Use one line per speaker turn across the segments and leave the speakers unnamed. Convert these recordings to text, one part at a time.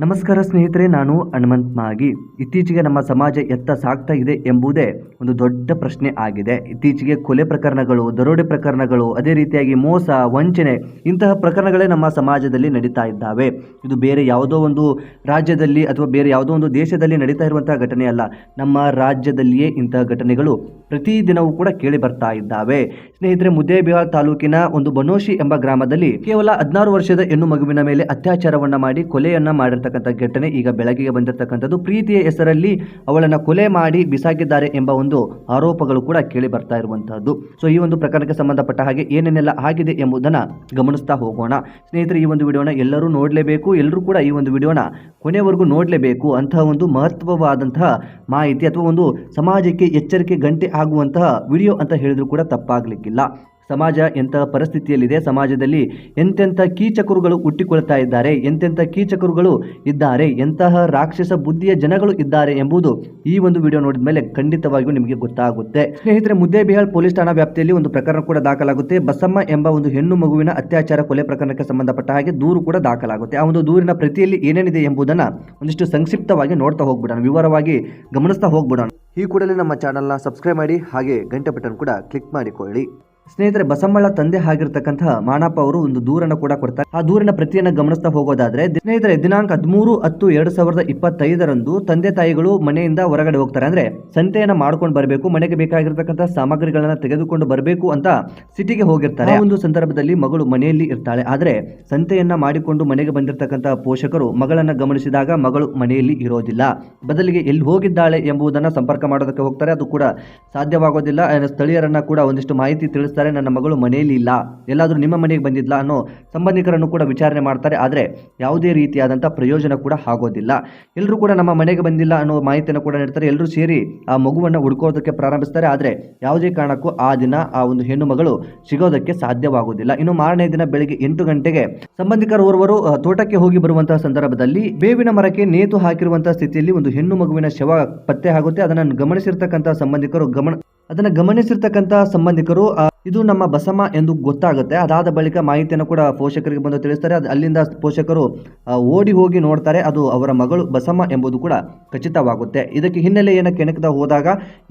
ನಮಸ್ಕಾರ ಸ್ನೇಹಿತರೆ, ನಾನು ಹನುಮಂತ್ ಮಾಗಿ. ಇತ್ತೀಚೆಗೆ ನಮ್ಮ ಸಮಾಜ ಎತ್ತ ಸಾಗ್ತಾ ಇದೆ ಎಂಬುದೇ ಒಂದು ದೊಡ್ಡ ಪ್ರಶ್ನೆ ಆಗಿದೆ. ಇತ್ತೀಚೆಗೆ ಕೊಲೆ ಪ್ರಕರಣಗಳು, ದರೋಡೆ ಪ್ರಕರಣಗಳು, ಅದೇ ರೀತಿಯಾಗಿ ಮೋಸ, ವಂಚನೆ ಇಂತಹ ಪ್ರಕರಣಗಳೇ ನಮ್ಮ ಸಮಾಜದಲ್ಲಿ ನಡೀತಾ ಇದ್ದಾವೆ. ಇದು ಬೇರೆ ಯಾವುದೋ ಒಂದು ರಾಜ್ಯದಲ್ಲಿ ಅಥವಾ ಬೇರೆ ಯಾವುದೋ ಒಂದು ದೇಶದಲ್ಲಿ ನಡೀತಾ ಇರುವಂತಹ ಘಟನೆ ಅಲ್ಲ. ನಮ್ಮ ರಾಜ್ಯದಲ್ಲಿಯೇ ಇಂತಹ ಘಟನೆಗಳು ಪ್ರತಿದಿನವೂ ಕೂಡ ಕೇಳಿ ಬರ್ತಾ ಇದ್ದಾವೆ. ಸ್ನೇಹಿತರೆ ಮುದ್ದೇಬಿಹಾರ್ ತಾಲೂಕಿನ ಒಂದು ಬನೋಶಿ ಎಂಬ ಗ್ರಾಮದಲ್ಲಿ ಕೇವಲ ಹದಿನಾರು ವರ್ಷದ ಹೆಣ್ಣು ಮಗುವಿನ ಮೇಲೆ ಅತ್ಯಾಚಾರವನ್ನು ಮಾಡಿ ಕೊಲೆಯನ್ನ ಮಾಡಿರ್ತಕ್ಕಂಥ ಘಟನೆ ಈಗ ಬೆಳಕಿಗೆ ಬಂದಿರತಕ್ಕಂಥದ್ದು. ಪ್ರೀತಿಯ ಹೆಸರಲ್ಲಿ ಅವಳನ್ನು ಕೊಲೆ ಮಾಡಿ ಬಿಸಾಕಿದ್ದಾರೆ ಎಂಬ ಒಂದು ಆರೋಪಗಳು ಕೂಡ ಕೇಳಿ ಬರ್ತಾ ಇರುವಂತಹದ್ದು. ಸೊ ಈ ಒಂದು ಪ್ರಕರಣಕ್ಕೆ ಸಂಬಂಧಪಟ್ಟ ಹಾಗೆ ಏನೇನೆಲ್ಲ ಆಗಿದೆ ಎಂಬುದನ್ನು ಗಮನಿಸ್ತಾ ಹೋಗೋಣ. ಸ್ನೇಹಿತರೆ, ಈ ಒಂದು ವಿಡಿಯೋನ ಎಲ್ಲರೂ ನೋಡಲೇಬೇಕು, ಎಲ್ಲರೂ ಕೂಡ ಈ ಒಂದು ವಿಡಿಯೋನ ಕೊನೆವರೆಗೂ ನೋಡಲೇಬೇಕು ಅಂತಹ ಒಂದು ಮಹತ್ವವಾದಂತಹ ಮಾಹಿತಿ ಅಥವಾ ಒಂದು ಸಮಾಜಕ್ಕೆ ಎಚ್ಚರಿಕೆ ಗಂಟೆ ಆಗುವಂತಹ ವಿಡಿಯೋ ಅಂತ ಹೇಳಿದ್ರು ಕೂಡ ತಪ್ಪಾಗಲಿಕ್ಕಿಲ್ಲ. ಸಮಾಜ ಎಂತಹ ಪರಿಸ್ಥಿತಿಯಲ್ಲಿದೆ ಸಮಾಜದಲ್ಲಿ ಎಂತೆಂಥ ಕೀಚಕರುಗಳು ಹುಟ್ಟಿಕೊಳ್ತಾ ಇದ್ದಾರೆ, ಎಂತೆಂಥ ಕೀಚಕರುಗಳು ಇದ್ದಾರೆ, ಎಂತಹ ರಾಕ್ಷಸ ಬುದ್ಧಿಯ ಜನಗಳು ಇದ್ದಾರೆ ಎಂಬುದು ಈ ಒಂದು ವಿಡಿಯೋ ನೋಡಿದ ಮೇಲೆ ಖಂಡಿತವಾಗಿಯೂ ನಿಮಗೆ ಗೊತ್ತಾಗುತ್ತೆ. ಸ್ನೇಹಿತರೆ, ಮುದ್ದೇಬಿಹಾಳ್ ಪೊಲೀಸ್ ಠಾಣಾ ವ್ಯಾಪ್ತಿಯಲ್ಲಿ ಒಂದು ಪ್ರಕರಣ ಕೂಡ ದಾಖಲಾಗುತ್ತೆ. ಬಸಮ್ಮ ಎಂಬ ಒಂದು ಹೆಣ್ಣು ಮಗುವಿನ ಅತ್ಯಾಚಾರ ಕೊಲೆ ಪ್ರಕರಣಕ್ಕೆ ಸಂಬಂಧಪಟ್ಟ ಹಾಗೆ ದೂರು ಕೂಡ ದಾಖಲಾಗುತ್ತೆ. ಆ ಒಂದು ದೂರಿನ ಪ್ರತಿಯಲ್ಲಿ ಏನೇನಿದೆ ಎಂಬುದನ್ನ ಒಂದಿಷ್ಟು ಸಂಕ್ಷಿಪ್ತವಾಗಿ ನೋಡ್ತಾ ಹೋಗ್ಬಿಡೋಣ. ವಿವರವಾಗಿ ಗಮನಿಸ್ತಾ ಹೋಗ್ಬಿಡೋಣ. ಈ ಕೂಡಲೇ ನಮ್ಮ ಚಾನಲ್ನ ಸಬ್ಸ್ಕ್ರೈಬ್ ಮಾಡಿ ಹಾಗೆ ಗಂಟೆ ಬಟನ್ ಕೂಡ ಕ್ಲಿಕ್ ಮಾಡಿಕೊಳ್ಳಿ. ಸ್ನೇಹಿತರೆ, ಬಸಮ್ಮಳ ತಂದೆ ಆಗಿರ್ತಕ್ಕಂತಹ ಮಾಣಪ್ಪ ಅವರು ಒಂದು ದೂರನ್ನು ಕೂಡ ಕೊಡ್ತಾರೆ ಆ ದೂರಿನ ಪ್ರತಿಯನ್ನ ಗಮನಿಸ್ತಾ ಹೋಗೋದಾದ್ರೆ ಸ್ನೇಹಿತರೆ, ದಿನಾಂಕ ಹದಿಮೂರು ಹತ್ತು ಎರಡ್ ಸಾವಿರದ ಇಪ್ಪತ್ತೈದರಂದು ತಂದೆ ತಾಯಿಗಳು ಮನೆಯಿಂದ ಹೊರಗಡೆ ಹೋಗ್ತಾರೆ. ಅಂದ್ರೆ ಸಂತೆಯನ್ನ ಮಾಡ್ಕೊಂಡು ಬರಬೇಕು, ಮನೆಗೆ ಬೇಕಾಗಿರ್ತಕ್ಕಂತಹ ಸಾಮಗ್ರಿಗಳನ್ನ ತೆಗೆದುಕೊಂಡು ಬರಬೇಕು ಅಂತ ಸಿಟಿಗೆ ಹೋಗಿರ್ತಾರೆ. ಒಂದು ಸಂದರ್ಭದಲ್ಲಿ ಮಗಳು ಮನೆಯಲ್ಲಿ ಇರ್ತಾಳೆ. ಆದ್ರೆ ಸಂತೆಯನ್ನ ಮಾಡಿಕೊಂಡು ಮನೆಗೆ ಬಂದಿರತಕ್ಕಂತಹ ಪೋಷಕರು ಮಗಳನ್ನ ಗಮನಿಸಿದಾಗ ಮಗಳು ಮನೆಯಲ್ಲಿ ಇರೋದಿಲ್ಲ. ಬದಲಿಗೆ ಎಲ್ಲಿ ಹೋಗಿದ್ದಾಳೆ ಎಂಬುದನ್ನ ಸಂಪರ್ಕ ಮಾಡೋದಕ್ಕೆ ಹೋಗ್ತಾರೆ. ಅದು ಕೂಡ ಸಾಧ್ಯವಾಗೋದಿಲ್ಲ. ಸ್ಥಳೀಯರನ್ನ ಕೂಡ ಒಂದಿಷ್ಟು ಮಾಹಿತಿ ತಿಳಿಸ್ತಾರೆ. ನನ್ನ ಮಗಳು ಮನೆಯಲ್ಲಿ ಇಲ್ಲ. ಎಲ್ಲಾದರೂ ನಿಮ್ಮ ಮನೆಗೆ ಬಂದಿದ್ಲ? ಅನ್ನೋ ಸಂಬಂಧಿಕರನ್ನು ಕೂಡ ವಿಚಾರಣೆ ಮಾಡ್ತಾರೆ. ಆದರೆ ಯಾವುದೇ ರೀತಿಯಾದಂಥ ಪ್ರಯೋಜನ ಕೂಡ ಆಗೋದಿಲ್ಲ. ಎಲ್ಲರೂ ಕೂಡ ನಮ್ಮ ಮನೆಗೆ ಬಂದಿಲ್ಲ ಅನ್ನೋ ಮಾಹಿತಿಯನ್ನು ಕೂಡ ನೀಡ್ತಾರೆ. ಎಲ್ಲರೂ ಸೇರಿ ಆ ಮಗುವನ್ನು ಹುಡುಕೋದಕ್ಕೆ ಪ್ರಾರಂಭಿಸ್ತಾರೆ. ಆದರೆ ಯಾವುದೇ ಕಾರಣಕ್ಕೂ ಆ ದಿನ ಆ ಒಂದು ಹೆಣ್ಣು ಮಗಳು ಸಿಗೋದಕ್ಕೆ ಸಾಧ್ಯವಾಗುವುದಿಲ್ಲ. ಇನ್ನು ಮಾರನೇ ದಿನ ಬೆಳಿಗ್ಗೆ ಎಂಟು ಗಂಟೆಗೆ ಸಂಬಂಧಿಕರು ಓರ್ವರು ತೋಟಕ್ಕೆ ಹೋಗಿ ಬರುವಂತಹ ಸಂದರ್ಭದಲ್ಲಿ ಬೇವಿನ ಮರಕ್ಕೆ ನೇತು ಹಾಕಿರುವಂತಹ ಸ್ಥಿತಿಯಲ್ಲಿ ಒಂದು ಹೆಣ್ಣು ಮಗುವಿನ ಶವ ಪತ್ತೆ ಆಗುತ್ತೆ. ಅದನ್ನು ಗಮನಿಸಿರ್ತಕ್ಕಂತಹ ಸಂಬಂಧಿಕರು ಗಮನ, ಅದನ್ನು ಗಮನಿಸಿರ್ತಕ್ಕಂಥ ಸಂಬಂಧಿಕರು ಇದು ನಮ್ಮ ಬಸಮ್ಮ ಎಂದು ಗೊತ್ತಾಗುತ್ತೆ. ಅದಾದ ಬಳಿಕ ಮಾಹಿತಿಯನ್ನು ಕೂಡ ಪೋಷಕರಿಗೆ ಬಂದು ತಿಳಿಸ್ತಾರೆ. ಅಲ್ಲಿಂದ ಪೋಷಕರು ಓಡಿ ಹೋಗಿ ನೋಡ್ತಾರೆ. ಅದು ಅವರ ಮಗಳು ಬಸಮ್ಮ ಎಂಬುದು ಕೂಡ ಖಚಿತವಾಗುತ್ತೆ. ಇದಕ್ಕೆ ಹಿನ್ನೆಲೆಯನ್ನು ಕೆಣಕದ ಹೋದಾಗ,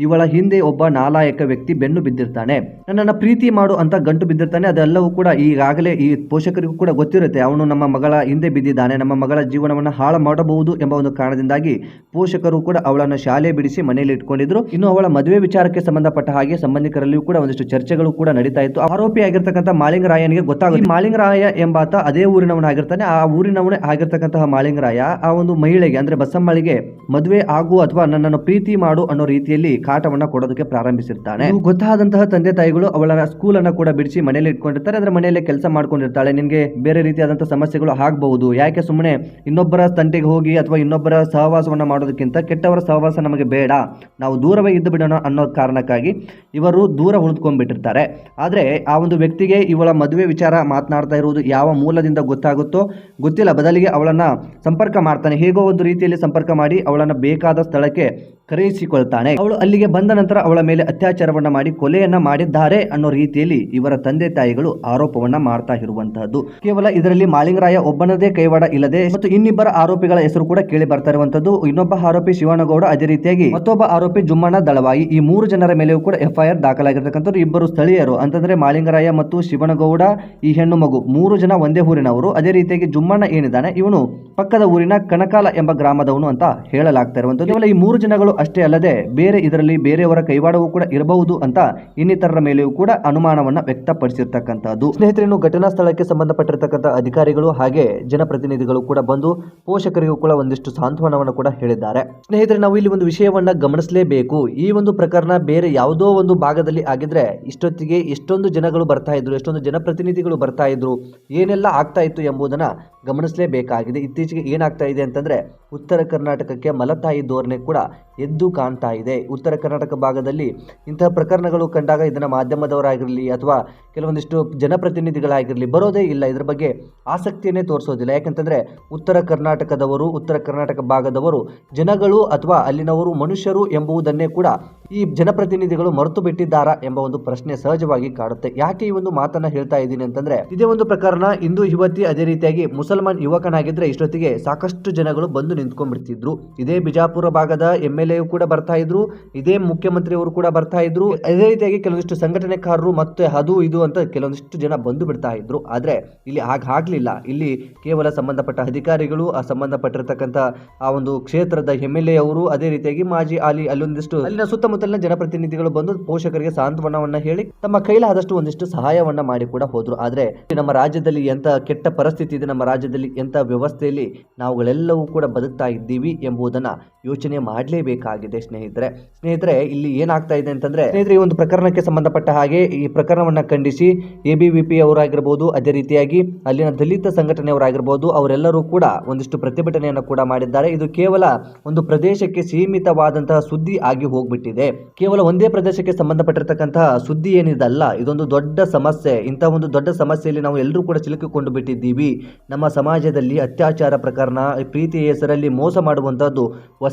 ಇವಳ ಹಿಂದೆ ಒಬ್ಬ ನಾಲಾಯಕ ವ್ಯಕ್ತಿ ಬೆನ್ನು ಬಿದ್ದಿರ್ತಾನೆ. ನನ್ನನ್ನು ಪ್ರೀತಿ ಮಾಡು ಅಂತ ಗಂಟು ಬಿದ್ದಿರ್ತಾನೆ. ಅದೆಲ್ಲವೂ ಕೂಡ ಈಗಾಗಲೇ ಈ ಪೋಷಕರಿಗೂ ಕೂಡ ಗೊತ್ತಿರುತ್ತೆ. ಅವನು ನಮ್ಮ ಮಗಳ ಹಿಂದೆ ಬಿದ್ದಿದ್ದಾನೆ. ನಮ್ಮ ಮಗಳ ಜೀವನವನ್ನು ಹಾಳು ಮಾಡಬಹುದು ಎಂಬ ಒಂದು ಕಾರಣದಿಂದಾಗಿ ಪೋಷಕರು ಕೂಡ ಅವಳನ್ನು ಶಾಲೆ ಬಿಡಿಸಿ ಮನೆಯಲ್ಲಿ ಇಟ್ಕೊಂಡಿದ್ರು. ಇನ್ನು ಅವಳ ಮದುವೆ ವಿಚಾರಕ್ಕೆ ಸಂಬಂಧಪಟ್ಟ ಹಾಗೆ ಸಂಬಂಧಿಕರಲ್ಲಿಯೂ ಕೂಡ ಒಂದಿಷ್ಟು ಚರ್ಚೆಗಳು ಕೂಡ ನಡೀತಾ ಇತ್ತು. ಆರೋಪಿ ಆಗಿರ್ತಕ್ಕಂಥ ಮಾಳಿಂಗರಾಯನಿಗೆ ಗೊತ್ತಾಗುತ್ತೆ. ಮಾಲಿಂಗರಾಯ ಎಂಬಾತ ಅದೇ ಊರಿನವನಾಗಿರ್ತಾನೆ ಆ ಊರಿನವನೇ ಆಗಿರ್ತಕ್ಕಂತಹ ಮಾಲಿಂಗರಾಯ ಆ ಒಂದು ಮಹಿಳೆಗೆ, ಅಂದ್ರೆ ಬಸಮ್ಮಳಿಗೆ ಮದುವೆ ಆಗು ಅಥವಾ ನನ್ನನ್ನು ಪ್ರೀತಿ ಮಾಡು ಅನ್ನೋ ರೀತಿಯಲ್ಲಿ ಕಾಟವನ್ನ ಕೊಡೋದಕ್ಕೆ ಪ್ರಾರಂಭಿಸಿರ್ತಾನೆ. ಗೊತ್ತಾದಂತಹ ತಂದೆ ತಾಯಿಗಳು ಅವಳ ಸ್ಕೂಲ್ ಅನ್ನ ಕೂಡ ಬಿಡಿಸಿ ಮನೆಯಲ್ಲಿ ಇಟ್ಕೊಂಡಿರ್ತಾರೆ. ಅಂದ್ರೆ ಮನೆಯಲ್ಲೇ ಕೆಲಸ ಮಾಡ್ಕೊಂಡಿರ್ತಾಳೆ. ನಿನ್ಗೆ ಬೇರೆ ರೀತಿಯಾದಂತಹ ಸಮಸ್ಯೆಗಳು ಆಗಬಹುದು. ಯಾಕೆ ಸುಮ್ಮನೆ ಇನ್ನೊಬ್ಬರ ತಂಟೆಗೆ ಹೋಗಿ ಅಥವಾ ಇನ್ನೊಬ್ಬರ ಸಹವಾಸವನ್ನ ಮಾಡೋದಕ್ಕಿಂತ ಕೆಟ್ಟವರ ಸಹವಾಸ ನಮಗೆ ಬೇಡ. ನಾವು ದೂರವೇ ಇದ್ದು ಬಿಡೋಣ ಅನ್ನೋ ಕಾರಣಕ್ಕಾಗಿ ಇವರು ದೂರ ಉಳಿದುಕೊಂಡ್ಬಿಟ್ಟಿರ್ತಾರೆ. ಆದರೆ ಆ ಒಂದು ವ್ಯಕ್ತಿಗೆ ಇವಳ ಮದುವೆ ವಿಚಾರ ಮಾತನಾಡ್ತಾ ಇರುವುದು ಯಾವ ಮೂಲದಿಂದ ಗೊತ್ತಾಗುತ್ತೋ ಗೊತ್ತಿಲ್ಲ. ಬದಲಿಗೆ ಅವಳನ್ನು ಸಂಪರ್ಕ ಮಾಡ್ತಾನೆ. ಹೇಗೋ ಒಂದು ರೀತಿಯಲ್ಲಿ ಸಂಪರ್ಕ ಮಾಡಿ ಅವಳನ್ನು ಬೇಕಾದ ಸ್ಥಳಕ್ಕೆ ಕರೆಯಿಸಿಕೊಳ್ತಾನೆ. ಅವಳು ಅಲ್ಲಿಗೆ ಬಂದ ನಂತರ ಅವಳ ಮೇಲೆ ಅತ್ಯಾಚಾರವನ್ನ ಮಾಡಿ ಕೊಲೆಯನ್ನ ಮಾಡಿದ್ದಾರೆ ಅನ್ನೋ ರೀತಿಯಲ್ಲಿ ಇವರ ತಂದೆ ತಾಯಿಗಳು ಆರೋಪವನ್ನ ಮಾಡ್ತಾ ಇರುವಂತಹದ್ದು. ಕೇವಲ ಇದರಲ್ಲಿ ಮಾಲಿಂಗರಾಯ ಒಬ್ಬನದೇ ಕೈವಾಡ ಇಲ್ಲದೆ ಮತ್ತು ಇನ್ನಿಬ್ಬರ ಆರೋಪಿಗಳ ಹೆಸರು ಕೂಡ ಕೇಳಿ ಬರ್ತಾ ಇರುವಂತದ್ದು ಇನ್ನೊಬ್ಬ ಆರೋಪಿ ಶಿವನಗೌಡ ಅದೇ ರೀತಿಯಾಗಿ ಮತ್ತೊಬ್ಬ ಆರೋಪಿ ಜುಮ್ಮಣ್ಣ ದಳವಾಯಿ. ಈ ಮೂರು ಜನರ ಮೇಲೆಯೂ ಕೂಡ ಎಫ್ಐಆರ್ ದಾಖಲಾಗಿರ್ತಕ್ಕಂಥವ್ರು ಇಬ್ಬರು ಸ್ಥಳೀಯರು. ಅಂತಂದ್ರೆ ಮಾಲಿಂಗರಾಯ ಮತ್ತು ಶಿವನಗೌಡ, ಈ ಹೆಣ್ಣು ಮಗು ಮೂರು ಜನ ಒಂದೇ ಊರಿನವರು. ಅದೇ ರೀತಿಯಾಗಿ ಜುಮ್ಮಣ್ಣ ಏನಿದ್ದಾನೆ, ಇವನು ಪಕ್ಕದ ಊರಿನ ಕಣಕಾಲ ಎಂಬ ಗ್ರಾಮದವನು ಅಂತ ಹೇಳಲಾಗ್ತಾ ಇರುವಂತದ್ದು. ಈ ಮೂರು ಜನಗಳು ಅಷ್ಟೇ ಅಲ್ಲದೆ ಬೇರೆ ಇದರಲ್ಲಿ ಬೇರೆಯವರ ಕೈವಾಡವೂ ಕೂಡ ಇರಬಹುದು ಅಂತ ಇನ್ನಿತರರ ಮೇಲೆಯೂ ಕೂಡ ಅನುಮಾನವನ್ನು ವ್ಯಕ್ತಪಡಿಸಿರ್ತಕ್ಕಂಥದ್ದು. ಸ್ನೇಹಿತರೇನು, ಘಟನಾ ಸ್ಥಳಕ್ಕೆ ಸಂಬಂಧಪಟ್ಟಿರ್ತಕ್ಕಂಥ ಅಧಿಕಾರಿಗಳು ಹಾಗೆ ಜನಪ್ರತಿನಿಧಿಗಳು ಕೂಡ ಬಂದು ಪೋಷಕರಿಗೂ ಕೂಡ ಒಂದಿಷ್ಟು ಸಾಂತ್ವನವನ್ನು ಕೂಡ ಹೇಳಿದ್ದಾರೆ. ಸ್ನೇಹಿತರೆ, ನಾವು ಇಲ್ಲಿ ಒಂದು ವಿಷಯವನ್ನ ಗಮನಿಸಲೇಬೇಕು. ಈ ಒಂದು ಪ್ರಕರಣ ಬೇರೆ ಯಾವುದೋ ಒಂದು ಭಾಗದಲ್ಲಿ ಆಗಿದ್ರೆ ಇಷ್ಟೊತ್ತಿಗೆ ಎಷ್ಟೊಂದು ಜನಗಳು ಬರ್ತಾ ಇದ್ರು, ಎಷ್ಟೊಂದು ಜನಪ್ರತಿನಿಧಿಗಳು ಬರ್ತಾ ಇದ್ರು, ಏನೆಲ್ಲ ಆಗ್ತಾ ಇತ್ತು ಎಂಬುದನ್ನ ಗಮನಿಸಲೇಬೇಕಾಗಿದೆ. ಇತ್ತೀಚೆಗೆ ಏನಾಗ್ತಾ ಇದೆ ಅಂತಂದ್ರೆ ಉತ್ತರ ಕರ್ನಾಟಕಕ್ಕೆ ಮಲತಾಯಿ ಧೋರಣೆ ಕೂಡ ಎದ್ದು ಕಾಣ್ತಾ ಇದೆ. ಉತ್ತರ ಕರ್ನಾಟಕ ಭಾಗದಲ್ಲಿ ಇಂತಹ ಪ್ರಕರಣಗಳು ಕಂಡಾಗ ಇದನ್ನ ಮಾಧ್ಯಮದವರಾಗಿರಲಿ ಅಥವಾ ಕೆಲವೊಂದಿಷ್ಟು ಜನಪ್ರತಿನಿಧಿಗಳಾಗಿರಲಿ ಬರೋದೇ ಇಲ್ಲ. ಇದರ ಬಗ್ಗೆ ಆಸಕ್ತಿಯನ್ನೇ ತೋರಿಸೋದಿಲ್ಲ. ಯಾಕಂತಂದರೆ ಉತ್ತರ ಕರ್ನಾಟಕದವರು, ಉತ್ತರ ಕರ್ನಾಟಕ ಭಾಗದವರು ಜನಗಳು ಅಥವಾ ಅಲ್ಲಿನವರು ಮನುಷ್ಯರು ಎಂಬುದನ್ನೇ ಕೂಡ ಈ ಜನಪ್ರತಿನಿಧಿಗಳು ಮರೆತು ಬಿಟ್ಟಿದ್ದಾರಾ ಎಂಬ ಒಂದು ಪ್ರಶ್ನೆ ಸಹಜವಾಗಿ ಕಾಡುತ್ತೆ. ಯಾಕೆ ಈ ಒಂದು ಮಾತನ್ನ ಹೇಳ್ತಾ ಇದ್ದೀನಿ ಅಂತಂದ್ರೆ, ಇದೇ ಒಂದು ಪ್ರಕರಣ ಹಿಂದೂ ಯುವತಿ ಅದೇ ರೀತಿಯಾಗಿ ಮುಸಲ್ಮಾನ್ ಯುವಕನಾಗಿದ್ರೆ ಇಷ್ಟೊತ್ತಿಗೆ ಸಾಕಷ್ಟು ಜನಗಳು ಬಂದು ನಿಂತ್ಕೊಂಡ್ಬಿಡ್ತಿದ್ರು. ಇದೇ ಬಿಜಾಪುರ ಭಾಗದ ಎಂ ಎಲ್ ಕೂಡ ಬರ್ತಾ ಇದ್ರು, ಇದೇ ಮುಖ್ಯಮಂತ್ರಿಯವರು ಕೂಡ ಬರ್ತಾ ಇದ್ರು. ಅದೇ ರೀತಿಯಾಗಿ ಕೆಲವೊಂದಿಷ್ಟು ಸಂಘಟನೆಕಾರರು ಮತ್ತೆ ಅದು ಇದು ಅಂತ ಕೆಲವೊಂದಿಷ್ಟು ಜನ ಬಂದು ಬಿಡ್ತಾ ಇದ್ರು. ಆದ್ರೆ ಇಲ್ಲಿ ಹಾಗೆ ಆಗ್ಲಿಲ್ಲ. ಇಲ್ಲಿ ಕೇವಲ ಸಂಬಂಧಪಟ್ಟ ಅಧಿಕಾರಿಗಳು, ಆ ಸಂಬಂಧಪಟ್ಟಿರ್ತಕ್ಕಂಥ ಆ ಒಂದು ಕ್ಷೇತ್ರದ ಎಂ ಅವರು ಅದೇ ರೀತಿಯಾಗಿ ಮಾಜಿ ಅಲ್ಲಿ ಅಲ್ಲೊಂದಿಷ್ಟು ಅಲ್ಲಿನ ಸುತ್ತಮುತ್ತಲಿನ ಜನಪ್ರತಿನಿಧಿಗಳು ಬಂದು ಪೋಷಕರಿಗೆ ಸಾಂತ್ವನವನ್ನ ಹೇಳಿ ತಮ್ಮ ಕೈಲಾದಷ್ಟು ಒಂದಿಷ್ಟು ಸಹಾಯವನ್ನ ಮಾಡಿ ಕೂಡ ಹೋದ್ರು. ಆದ್ರೆ ನಮ್ಮ ರಾಜ್ಯದಲ್ಲಿ ಎಂತ ಕೆಟ್ಟ ಪರಿಸ್ಥಿತಿ ಇದೆ, ನಮ್ಮ ರಾಜ್ಯದಲ್ಲಿ ಎಂತ ವ್ಯವಸ್ಥೆಯಲ್ಲಿ ನಾವುಗಳೆಲ್ಲವೂ ಕೂಡ ಬದುಕ್ತಾ ಇದ್ದೀವಿ ಎಂಬುದನ್ನ ಯೋಚನೆ ಮಾಡಲೇಬೇಕಾಗಿದೆ ಸ್ನೇಹಿತರೆ. ಸ್ನೇಹಿತರೆ, ಇಲ್ಲಿ ಏನಾಗ್ತಾ ಇದೆ ಅಂತಂದ್ರೆ, ಸ್ನೇಹಿತರೆ, ಈ ಒಂದು ಪ್ರಕರಣಕ್ಕೆ ಸಂಬಂಧಪಟ್ಟ ಹಾಗೆ ಈ ಪ್ರಕರಣವನ್ನ ಖಂಡಿಸಿ ಎ ಬಿ ವಿ ಪಿ ಅವರಾಗಿರ್ಬೋದು, ಅದೇ ರೀತಿಯಾಗಿ ಅಲ್ಲಿನ ದಲಿತ ಸಂಘಟನೆಯವರಾಗಿರ್ಬೋದು, ಅವರೆಲ್ಲರೂ ಕೂಡ ಒಂದಿಷ್ಟು ಪ್ರತಿಭಟನೆಯನ್ನು ಕೂಡ ಮಾಡಿದ್ದಾರೆ. ಇದು ಕೇವಲ ಒಂದು ಪ್ರದೇಶಕ್ಕೆ ಸೀಮಿತವಾದಂತಹ ಸುದ್ದಿ ಆಗಿ ಹೋಗ್ಬಿಟ್ಟಿದೆ. ಕೇವಲ ಒಂದೇ ಪ್ರದೇಶಕ್ಕೆ ಸಂಬಂಧಪಟ್ಟಿರ್ತಕ್ಕಂತಹ ಸುದ್ದಿ ಏನಿದಲ್ಲ, ಇದೊಂದು ದೊಡ್ಡ ಸಮಸ್ಯೆ. ಇಂತಹ ಒಂದು ದೊಡ್ಡ ಸಮಸ್ಯೆಯಲ್ಲಿ ನಾವು ಎಲ್ಲರೂ ಕೂಡ ಸಿಲುಕಿಕೊಂಡು ಬಿಟ್ಟಿದ್ದೀವಿ. ನಮ್ಮ ಸಮಾಜದಲ್ಲಿ ಅತ್ಯಾಚಾರ ಪ್ರಕರಣ ಪ್ರೀತಿಯ ಹೆಸರಲ್ಲಿ ಮೋಸ ಮಾಡುವಂತಹದ್ದು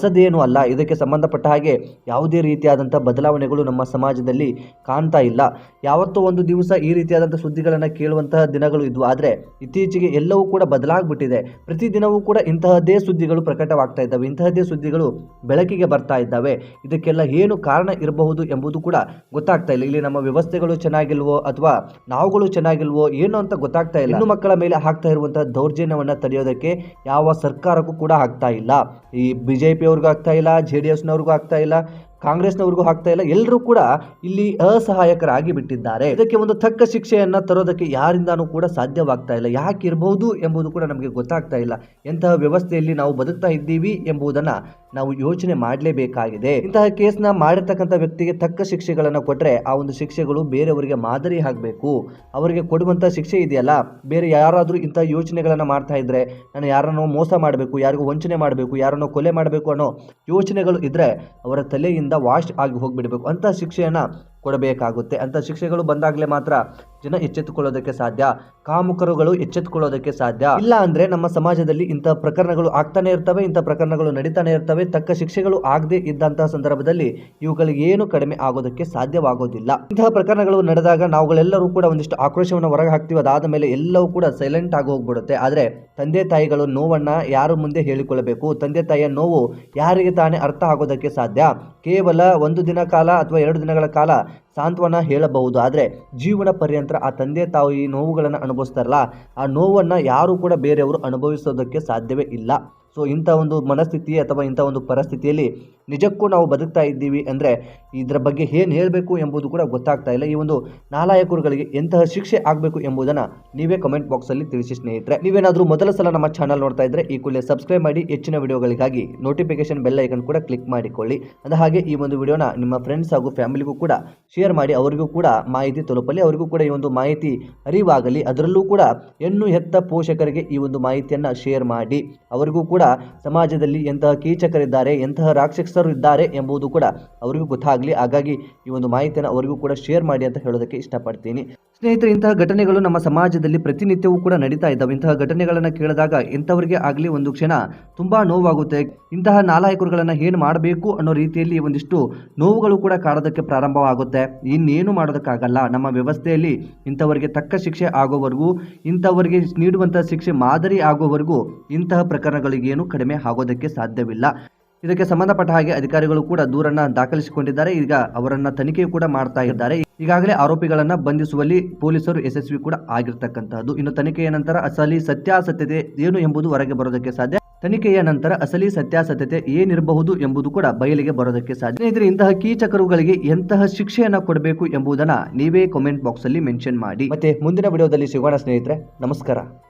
ಹೊಸದೇನೂ ಅಲ್ಲ. ಇದಕ್ಕೆ ಸಂಬಂಧಪಟ್ಟ ಹಾಗೆ ಯಾವುದೇ ರೀತಿಯಾದಂಥ ಬದಲಾವಣೆಗಳು ನಮ್ಮ ಸಮಾಜದಲ್ಲಿ ಕಾಣ್ತಾ ಇಲ್ಲ. ಯಾವತ್ತೋ ಒಂದು ದಿವಸ ಈ ರೀತಿಯಾದಂಥ ಸುದ್ದಿಗಳನ್ನು ಕೇಳುವಂತಹ ದಿನಗಳು ಇದ್ವು. ಆದರೆ ಇತ್ತೀಚೆಗೆ ಎಲ್ಲವೂ ಕೂಡ ಬದಲಾಗ್ಬಿಟ್ಟಿದೆ. ಪ್ರತಿದಿನವೂ ಕೂಡ ಇಂತಹದ್ದೇ ಸುದ್ದಿಗಳು ಪ್ರಕಟವಾಗ್ತಾ ಇದ್ದಾವೆ. ಇಂತಹದ್ದೇ ಸುದ್ದಿಗಳು ಬೆಳಕಿಗೆ ಬರ್ತಾ ಇದ್ದಾವೆ. ಇದಕ್ಕೆಲ್ಲ ಏನು ಕಾರಣ ಇರಬಹುದು ಎಂಬುದು ಕೂಡ ಗೊತ್ತಾಗ್ತಾ ಇಲ್ಲ. ಇಲ್ಲಿ ನಮ್ಮ ವ್ಯವಸ್ಥೆಗಳು ಚೆನ್ನಾಗಿಲ್ವೋ ಅಥವಾ ನಾವುಗಳು ಚೆನ್ನಾಗಿಲ್ವೋ ಏನು ಅಂತ ಗೊತ್ತಾಗ್ತಾ ಇಲ್ಲ. ಹೆಣ್ಣು ಮಕ್ಕಳ ಮೇಲೆ ಹಾಕ್ತಾ ಇರುವಂತಹ ದೌರ್ಜನ್ಯವನ್ನು ತಡೆಯೋದಕ್ಕೆ ಯಾವ ಸರ್ಕಾರಕ್ಕೂ ಕೂಡ ಆಗ್ತಾ ಇಲ್ಲ. ಈ ಬಿಜೆಪಿ ಅವ್ರಿಗೂ ಆಗ್ತಾ ಇಲ್ಲ, ಜೆ ಡಿ ಎಸ್ನವ್ರಿಗೂ ಆಗ್ತಾ ಇಲ್ಲ, ಕಾಂಗ್ರೆಸ್ನವ್ರಿಗೂ ಆಗ್ತಾ ಇಲ್ಲ ಎಲ್ಲರೂ ಕೂಡ ಇಲ್ಲಿ ಅಸಹಾಯಕರಾಗಿ ಬಿಟ್ಟಿದ್ದಾರೆ. ಇದಕ್ಕೆ ಒಂದು ತಕ್ಕ ಶಿಕ್ಷೆಯನ್ನು ತರೋದಕ್ಕೆ ಯಾರಿಂದಾನೂ ಕೂಡ ಸಾಧ್ಯವಾಗ್ತಾ ಇಲ್ಲ. ಯಾಕಿರ್ಬೋದು ಎಂಬುದು ಕೂಡ ನಮಗೆ ಗೊತ್ತಾಗ್ತಾ ಇಲ್ಲ. ಎಂತಹ ವ್ಯವಸ್ಥೆಯಲ್ಲಿ ನಾವು ಬದುಕ್ತಾ ಇದ್ದೀವಿ ಎಂಬುದನ್ನ ನಾವು ಯೋಚನೆ ಮಾಡಲೇಬೇಕಾಗಿದೆ. ಇಂತಹ ಕೇಸ್ನ ಮಾಡಿರ್ತಕ್ಕಂಥ ವ್ಯಕ್ತಿಗೆ ತಕ್ಕ ಶಿಕ್ಷೆಗಳನ್ನು ಕೊಟ್ಟರೆ ಆ ಒಂದು ಶಿಕ್ಷೆಗಳು ಬೇರೆಯವರಿಗೆ ಮಾದರಿ ಆಗಬೇಕು. ಅವರಿಗೆ ಕೊಡುವಂಥ ಶಿಕ್ಷೆ ಇದೆಯಲ್ಲ, ಬೇರೆ ಯಾರಾದರೂ ಇಂತಹ ಯೋಚನೆಗಳನ್ನು ಮಾಡ್ತಾ ಇದ್ದರೆ ನಾನು ಯಾರನ್ನೋ ಮೋಸ ಮಾಡಬೇಕು, ಯಾರಿಗೂ ವಂಚನೆ ಮಾಡಬೇಕು, ಯಾರನ್ನೋ ಕೊಲೆ ಮಾಡಬೇಕು ಅನ್ನೋ ಯೋಚನೆಗಳು ಇದ್ದರೆ ಅವರ ತಲೆಯಿಂದ ವಾಶ್ ಆಗಿ ಹೋಗಿಬಿಡಬೇಕು. ಅಂತ ಶಿಕ್ಷೆಯನ್ನು ಕೊಡಬೇಕಾಗುತ್ತೆ. ಅಂಥ ಶಿಕ್ಷೆಗಳು ಬಂದಾಗಲೇ ಮಾತ್ರ ಜನ ಎಚ್ಚೆತ್ತುಕೊಳ್ಳೋದಕ್ಕೆ ಸಾಧ್ಯ. ಕಾಮುಕರುಗಳು ಎಚ್ಚೆತ್ತುಕೊಳ್ಳೋದಕ್ಕೆ ಸಾಧ್ಯ. ಇಲ್ಲ ಅಂದ್ರೆ ನಮ್ಮ ಸಮಾಜದಲ್ಲಿ ಇಂಥ ಪ್ರಕರಣಗಳು ಆಗ್ತಾನೆ ಇರ್ತವೆ, ಇಂಥ ಪ್ರಕರಣಗಳು ನಡೀತಾನೆ ಇರ್ತವೆ. ತಕ್ಕ ಶಿಕ್ಷೆಗಳು ಆಗದೆ ಇದ್ದಂತಹ ಸಂದರ್ಭದಲ್ಲಿ ಇವುಗಳಿಗೆ ಏನು ಕಡಿಮೆ ಆಗೋದಕ್ಕೆ ಸಾಧ್ಯವಾಗೋದಿಲ್ಲ. ಇಂತಹ ಪ್ರಕರಣಗಳು ನಡೆದಾಗ ನಾವುಗಳೆಲ್ಲರೂ ಕೂಡ ಒಂದಿಷ್ಟು ಆಕ್ರೋಶವನ್ನು ಹೊರಗೆ ಹಾಕ್ತೀವಿ. ಅದಾದ ಮೇಲೆ ಎಲ್ಲವೂ ಕೂಡ ಸೈಲೆಂಟ್ ಆಗಿ ಹೋಗ್ಬಿಡುತ್ತೆ. ಆದರೆ ತಂದೆ ತಾಯಿಗಳು ನೋವನ್ನು ಯಾರ ಮುಂದೆ ಹೇಳಿಕೊಳ್ಳಬೇಕು? ತಂದೆ ತಾಯಿಯ ನೋವು ಯಾರಿಗೆ ತಾನೇ ಅರ್ಥ ಆಗೋದಕ್ಕೆ ಸಾಧ್ಯ? ಕೇವಲ ಒಂದು ದಿನ ಕಾಲ ಅಥವಾ ಎರಡು ದಿನಗಳ ಕಾಲ ಸಾಂತ್ವನ ಹೇಳಬಹುದು. ಆದರೆ ಜೀವನ ಪರ್ಯಂತರ ಆ ತಂದೆ ತಾವು ಈ ನೋವುಗಳನ್ನು ಅನುಭವಿಸ್ತಾರಲ್ಲ, ಆ ನೋವನ್ನು ಯಾರು ಕೂಡ ಬೇರೆಯವರು ಅನುಭವಿಸೋದಕ್ಕೆ ಸಾಧ್ಯವೇ ಇಲ್ಲ. ಸೊ ಇಂಥ ಒಂದು ಮನಸ್ಥಿತಿ ಅಥವಾ ಇಂಥ ಒಂದು ಪರಿಸ್ಥಿತಿಯಲ್ಲಿ ನಿಜಕ್ಕೂ ನಾವು ಬದುಕ್ತಾ ಇದ್ದೀವಿ ಅಂದರೆ ಇದರ ಬಗ್ಗೆ ಏನು ಹೇಳಬೇಕು ಎಂಬುದು ಕೂಡ ಗೊತ್ತಾಗ್ತಾ ಇಲ್ಲ. ಈ ಒಂದು ನಾಲಾಯಕರುಗಳಿಗೆ ಎಂತಹ ಶಿಕ್ಷೆ ಆಗಬೇಕು ಎಂಬುದನ್ನು ನೀವೇ ಕಮೆಂಟ್ ಬಾಕ್ಸಲ್ಲಿ ತಿಳಿಸಿ ಸ್ನೇಹಿತರೆ. ನೀವೇನಾದರೂ ಮೊದಲ ಸಲ ನಮ್ಮ ಚಾನಲ್ ನೋಡ್ತಾ ಇದ್ದರೆ ಈ ಕೂಡಲೇ ಸಬ್ಸ್ಕ್ರೈಬ್ ಮಾಡಿ, ಹೆಚ್ಚಿನ ವಿಡಿಯೋಗಳಿಗಾಗಿ ನೋಟಿಫಿಕೇಶನ್ ಬೆಲ್ ಐಕನ್ ಕೂಡ ಕ್ಲಿಕ್ ಮಾಡಿಕೊಳ್ಳಿ. ಅಂದ ಹಾಗೆ ಈ ಒಂದು ವಿಡಿಯೋನ ನಿಮ್ಮ ಫ್ರೆಂಡ್ಸ್ ಹಾಗೂ ಫ್ಯಾಮಿಲಿಗೂ ಕೂಡ ಶೇರ್ ಮಾಡಿ, ಅವರಿಗೂ ಕೂಡ ಮಾಹಿತಿ ತಲುಪಲಿ. ಅವರಿಗೂ ಕೂಡ ಈ ಒಂದು ಮಾಹಿತಿ ಅರಿವಾಗಲಿ. ಅದರಲ್ಲೂ ಕೂಡ ಹೆಣ್ಣು ಹೆತ್ತ ಪೋಷಕರಿಗೆ ಈ ಒಂದು ಮಾಹಿತಿಯನ್ನು ಶೇರ್ ಮಾಡಿ. ಅವರಿಗೂ ಕೂಡ ಸಮಾಜದಲ್ಲಿ ಎಂತಹ ಕೀಚಕರಿದ್ದಾರೆ, ಎಂತಹ ರಾಕ್ಷಸರು ಇದ್ದಾರೆ ಎಂಬುದು ಕೂಡ ಅವರಿಗೂ ಗೊತ್ತಾಗಲಿ. ಹಾಗಾಗಿ ಈ ಒಂದು ಮಾಹಿತಿಯನ್ನು ಅವರಿಗೂ ಕೂಡ ಶೇರ್ ಮಾಡಿ ಅಂತ ಹೇಳೋದಕ್ಕೆ ಇಷ್ಟಪಡ್ತೀನಿ. ಸ್ನೇಹಿತರೆ, ಇಂತಹ ಘಟನೆಗಳು ನಮ್ಮ ಸಮಾಜದಲ್ಲಿ ಪ್ರತಿನಿತ್ಯವೂ ಕೂಡ ನಡೀತಾ ಇದ್ದಾವೆ. ಇಂತಹ ಘಟನೆಗಳನ್ನು ಕೇಳಿದಾಗ ಇಂಥವರಿಗೆ ಆಗಲಿ ಒಂದು ಕ್ಷಣ ತುಂಬಾ ನೋವಾಗುತ್ತೆ. ಇಂತಹ ನಾಲಾಯಕರುಗಳನ್ನು ಏನು ಮಾಡಬೇಕು ಅನ್ನೋ ರೀತಿಯಲ್ಲಿ ಒಂದಿಷ್ಟು ನೋವುಗಳು ಕೂಡ ಕಾಡೋದಕ್ಕೆ ಪ್ರಾರಂಭವಾಗುತ್ತೆ. ಇನ್ನೇನು ಮಾಡೋದಕ್ಕಾಗಲ್ಲ. ನಮ್ಮ ವ್ಯವಸ್ಥೆಯಲ್ಲಿ ಇಂಥವರಿಗೆ ತಕ್ಕ ಶಿಕ್ಷೆ ಆಗೋವರೆಗೂ, ಇಂಥವರಿಗೆ ನೀಡುವಂತಹ ಶಿಕ್ಷೆ ಮಾದರಿ ಆಗೋವರೆಗೂ ಇಂತಹ ಪ್ರಕರಣಗಳಿಗೇನು ಕಡಿಮೆ ಆಗೋದಕ್ಕೆ ಸಾಧ್ಯವಿಲ್ಲ. ಇದಕ್ಕೆ ಸಂಬಂಧಪಟ್ಟ ಹಾಗೆ ಅಧಿಕಾರಿಗಳು ಕೂಡ ದೂರನ್ನ ದಾಖಲಿಸಿಕೊಂಡಿದ್ದಾರೆ. ಈಗ ಅವರನ್ನ ತನಿಖೆ ಕೂಡ ಮಾಡ್ತಾ ಇದ್ದಾರೆ. ಈಗಾಗಲೇ ಆರೋಪಿಗಳನ್ನ ಬಂಧಿಸುವಲ್ಲಿ ಪೊಲೀಸರು ಯಶಸ್ವಿ ಕೂಡ ಆಗಿರ್ತಕ್ಕಂತಹದ್ದು. ಇನ್ನು ತನಿಖೆಯ ನಂತರ ಅಸಲಿ ಸತ್ಯಾಸತ್ಯತೆ ಏನು ಎಂಬುದು ಹೊರಗೆ ಬರೋದಕ್ಕೆ ಸಾಧ್ಯ. ತನಿಖೆಯ ನಂತರ ಅಸಲಿ ಸತ್ಯಾಸತ್ಯತೆ ಏನಿರಬಹುದು ಎಂಬುದು ಕೂಡ ಬಯಲಿಗೆ ಬರೋದಕ್ಕೆ ಸಾಧ್ಯ. ಇದ್ರೆ ಇಂತಹ ಕೀಚಕರುಗಳಿಗೆ ಎಂತಹ ಶಿಕ್ಷೆಯನ್ನ ಕೊಡಬೇಕು ಎಂಬುದನ್ನ ನೀವೇ ಕಾಮೆಂಟ್ ಬಾಕ್ಸ್ ಅಲ್ಲಿ ಮೆನ್ಷನ್ ಮಾಡಿ. ಮತ್ತೆ ಮುಂದಿನ ವಿಡಿಯೋದಲ್ಲಿ ಸಿಗೋಣ ಸ್ನೇಹಿತರೆ. ನಮಸ್ಕಾರ.